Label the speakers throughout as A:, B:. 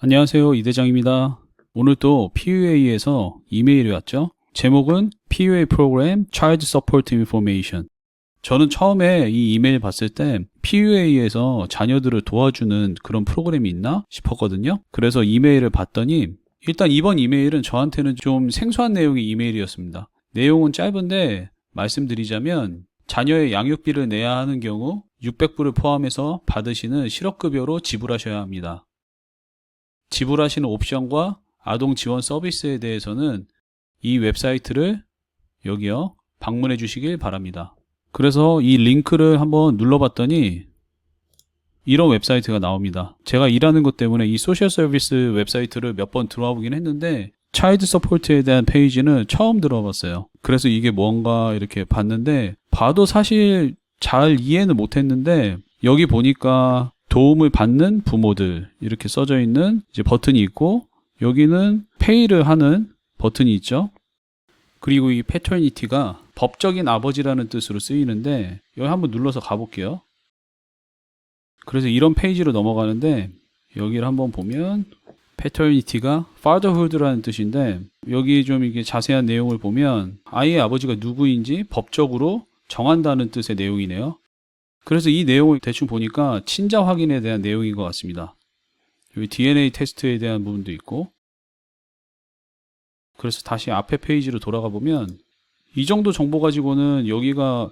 A: 안녕하세요. 이대장입니다. 오늘 또 PUA에서 이메일이 왔죠. 제목은 PUA 프로그램 Child Support Information. 저는 처음에 이 이메일 봤을 때 PUA에서 자녀들을 도와주는 그런 프로그램이 있나 싶었거든요. 그래서 이메일을 봤더니 일단 이번 이메일은 저한테는 좀 생소한 내용의 이메일이었습니다. 내용은 짧은데 말씀드리자면 자녀의 양육비를 내야 하는 경우 600불을 포함해서 받으시는 실업급여로 지불하셔야 합니다. 지불하시는 옵션과 아동 지원 서비스에 대해서는 이 웹사이트를 여기요 방문해 주시길 바랍니다. 그래서 이 링크를 한번 눌러봤더니 이런 웹사이트가 나옵니다. 제가 일하는 것 때문에 이 소셜 서비스 웹사이트를 몇 번 들어와 보긴 했는데 차일드 서포트에 대한 페이지는 처음 들어봤어요. 그래서 이게 뭔가 이렇게 봤는데 봐도 사실 잘 이해는 못했는데 여기 보니까 도움을 받는 부모들 이렇게 써져 있는 이제 버튼이 있고 여기는 페이를 하는 버튼이 있죠. 그리고 이 패터니티가 법적인 아버지라는 뜻으로 쓰이는데 여기 한번 눌러서 가볼게요. 그래서 이런 페이지로 넘어가는데 여기를 한번 보면 패터니티가 fatherhood라는 뜻인데 여기 좀 이게 자세한 내용을 보면 아이의 아버지가 누구인지 법적으로 정한다는 뜻의 내용이네요. 그래서 이 내용을 대충 보니까 친자 확인에 대한 내용인 것 같습니다. 여기 DNA 테스트에 대한 부분도 있고 그래서 다시 앞에 페이지로 돌아가 보면 이 정도 정보 가지고는 여기가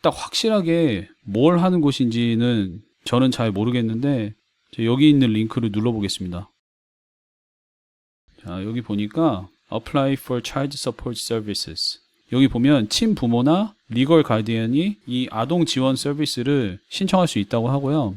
A: 딱 확실하게 뭘 하는 곳인지는 저는 잘 모르겠는데 저 여기 있는 링크를 눌러보겠습니다. 자 여기 보니까 Apply for Child Support Services 여기 보면 친부모나 리걸 가디언이 이 아동 지원 서비스를 신청할 수 있다고 하고요.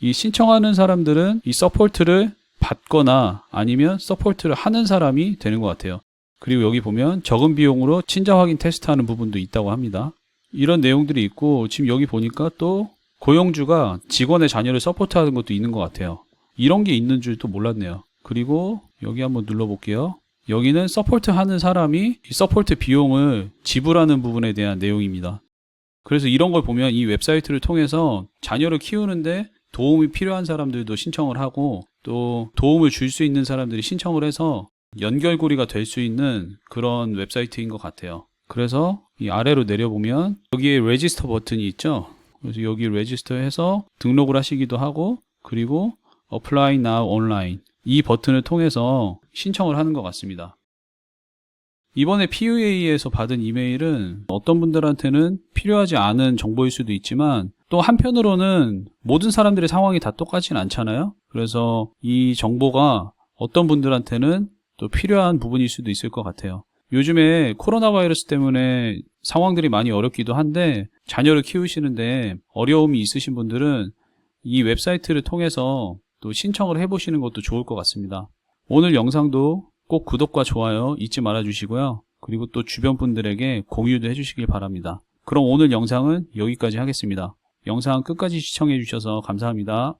A: 이 신청하는 사람들은 이 서포트를 받거나 아니면 서포트를 하는 사람이 되는 것 같아요. 그리고 여기 보면 적은 비용으로 친자 확인 테스트하는 부분도 있다고 합니다. 이런 내용들이 있고 지금 여기 보니까 또 고용주가 직원의 자녀를 서포트하는 것도 있는 것 같아요. 이런 게 있는 줄도 몰랐네요. 그리고 여기 한번 눌러볼게요. 여기는 서포트 하는 사람이 이 서포트 비용을 지불하는 부분에 대한 내용입니다. 그래서 이런 걸 보면 이 웹사이트를 통해서 자녀를 키우는데 도움이 필요한 사람들도 신청을 하고 또 도움을 줄 수 있는 사람들이 신청을 해서 연결고리가 될 수 있는 그런 웹사이트인 것 같아요. 그래서 이 아래로 내려보면 여기에 레지스터 버튼이 있죠. 그래서 여기 레지스터 해서 등록을 하시기도 하고 그리고 Apply Now Online 이 버튼을 통해서 신청을 하는 것 같습니다. 이번에 PUA에서 받은 이메일은 어떤 분들한테는 필요하지 않은 정보일 수도 있지만 또 한편으로는 모든 사람들의 상황이 다 똑같진 않잖아요. 그래서 이 정보가 어떤 분들한테는 또 필요한 부분일 수도 있을 것 같아요. 요즘에 코로나 바이러스 때문에 상황들이 많이 어렵기도 한데 자녀를 키우시는데 어려움이 있으신 분들은 이 웹사이트를 통해서 또 신청을 해보시는 것도 좋을 것 같습니다. 오늘 영상도 꼭 구독과 좋아요 잊지 말아 주시고요. 그리고 또 주변 분들에게 공유도 해주시길 바랍니다. 그럼 오늘 영상은 여기까지 하겠습니다. 영상 끝까지 시청해 주셔서 감사합니다.